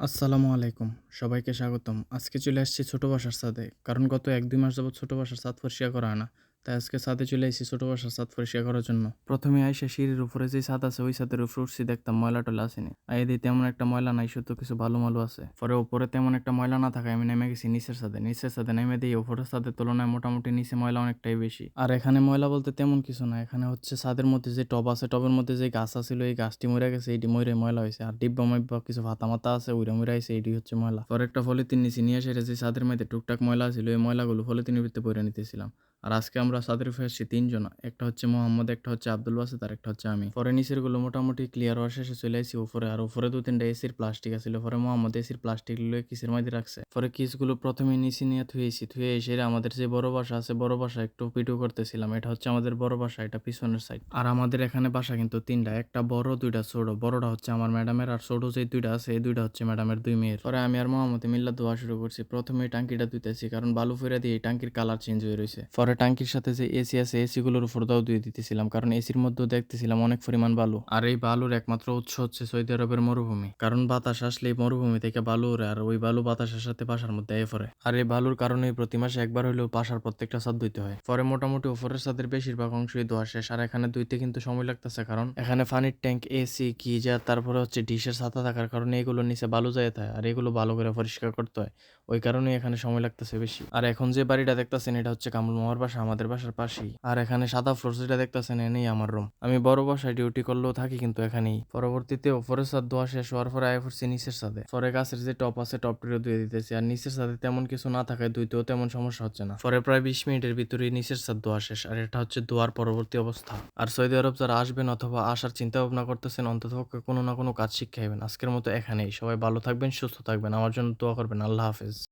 আসসালামু আলাইকুম। সবাইকে স্বাগতম। আজকে চলে আসছি ছোটো বাসার সাথে কারণ গত এক দুই মাস যাবৎ ছোটো বাসার ছাদ ফর্সিয়া করা না। তাই আজকে ছাদে চলে এসেছি ছোট বাসার ছাদ পরিষ্কার করার জন্য। প্রথমে আইসা সিঁড়ির উপরে যে ছাদ আছে, ওই ছাদের উপরে উঠছি, দেখতাম ময়লা টলা আসেনি আর এদিকে তেমন একটা ময়লা নাই, শুধু কিছু ভালো মালু আছে। পরে উপরে তেমন একটা ময়লা না থাকায় আমি নেমে গেছি নিচের ছাদে। নিচের ছাদে নেমে দিয়ে উপরের ছাদের তুলনায় মোটামুটি নিচে ময়লা অনেকটাই বেশি। আর এখানে ময়লা বলতে তেমন কিছু না, এখানে হচ্ছে ছাদের মধ্যে যে টব আছে, টবের মধ্যে যে গাছ আছিল এই গাছটি মরে গেছে, এইটি মরে ময়লা হয়েছে আর ডিব্বা মাইব্বা কিছু ভাতা মাতা আছে ওইটা মরে আছে এইটি হচ্ছে ময়লা। পরে একটা ফলিতিন নিচে নিয়ে এসে যে ছাদের মধ্যে টুকটাক ময়লা ছিল এই ময়লাগুলো ফলিতিনের ভিতরে পরে নিতেছিলাম। আর আজকে আমরা উপরে আসছি তিনজন, একটা হচ্ছে মোহাম্মদ, একটা হচ্ছে আব্দুল বাসিত আর একটা হচ্ছে আমি। পরে নিচেরগুলো মোটামুটি ক্লিয়ার হওয়ার শেষে চলে আসি উপরে, আর উপরে দু তিনটা এসির প্লাস্টিক আছিল পরে মোহাম্মদ এসির প্লাস্টিক লুয়ে কিসের মধ্যে রাখছে? পরে কিসগুলো প্রথমে নিচে নিয়ে থুয়েছি থুয়ে এসে আমাদের যে বড় বাসা আছে, বড় বাসা একটু পিটু করতেছিলাম। এটা হচ্ছে আমাদের বড় বাসা, এটা পিছনের সাইড আর আমাদের এখানে বাসা কিন্তু তিনটা, একটা বড়, দুইটা ছোট। বড়টা হচ্ছে আমার ম্যাডামের আর ছোট যে দুইটা আছে, এই দুইটা হচ্ছে ম্যাডামের দুই মেয়ের। পরে আমি আর মোহাম্মদ মিল্লা ধোয়া শুরু করছি। প্রথমে টাঙ্কিটা ধুইতেছি কারণ বালু ফিরে দিয়ে এই টাঙ্কির কালার চেঞ্জ হয়ে রয়েছে পরে টাঙ্কির সাথে যে এসি আছে এসি গুলোর উপর দাও দিয়ে দিতেছিলাম, কারণ এসির মধ্যেও দেখতেছিলাম অনেক পরিমাণ বালু। আর এই বালুর একমাত্র উৎস হচ্ছে সৌদি আরবের মরুভূমি, কারণ বাতাস আসলে মরুভূমি থেকে বালু উড়ে, আর ওই বালু বাতাসের সাথে বাসার মধ্যে এ পড়ে। আর এই বালুর কারণে প্রতি মাসে একবার হলেও বাসার প্রত্যেকটা ছাদ ধুইতে হয়। পরে মোটামুটি উপরের ছাদের বেশিরভাগ অংশই ধোয়া শেষ, আর এখানে ধুইতে কিন্তু সময় লাগতেছে, কারণ এখানে পানির ট্যাঙ্ক এসি গিজার তারপরে হচ্ছে ডিশের ছাতা থাকার কারণে এগুলো নিচে বালু যায় থাকে, আর এগুলো ভালো করে পরিষ্কার করতে হয়। ওই কারণে এখানে সময় লাগতেছে বেশি। আর এখন যে বাড়িটা দেখতেছেন, এটা হচ্ছে কামরুল মামার বাসা আমাদের বাসার পাশেই। আর এখানে সাদা ফ্লোর যেটা দেখতেছেন, এনেই আমার রুম আমি বড় বাসায় ডিউটি করলেও থাকি কিন্তু এখানেই। পরবর্তীতে ওপরের ছাদ ধোয়া শেষ হওয়ার পরে আয় পড়ছি নিচের ছাদে। পরে গাছের যে টপ আছে টপটিও ধুয়ে দিতেছি। আর নিচের ছাদে তেমন কিছু না থাকায় ধুইতেও তেমন সমস্যা হচ্ছে না। পরে প্রায় বিশ মিনিটের ভিতরে নিচের ছাদ ধোয়া শেষ। আর এটা হচ্ছে ধোয়ার পরবর্তী অবস্থা। আর সৌদি আরব যারা আসবেন অথবা আসার চিন্তা ভাবনা করতেছেন, অন্তত কোনো না কোনো কাজ শিক্ষা আজকের মতো এখানেই। সবাই ভালো থাকবেন, সুস্থ থাকবেন। আমার জন্য দোয়া করবেন। আল্লাহ হাফেজ।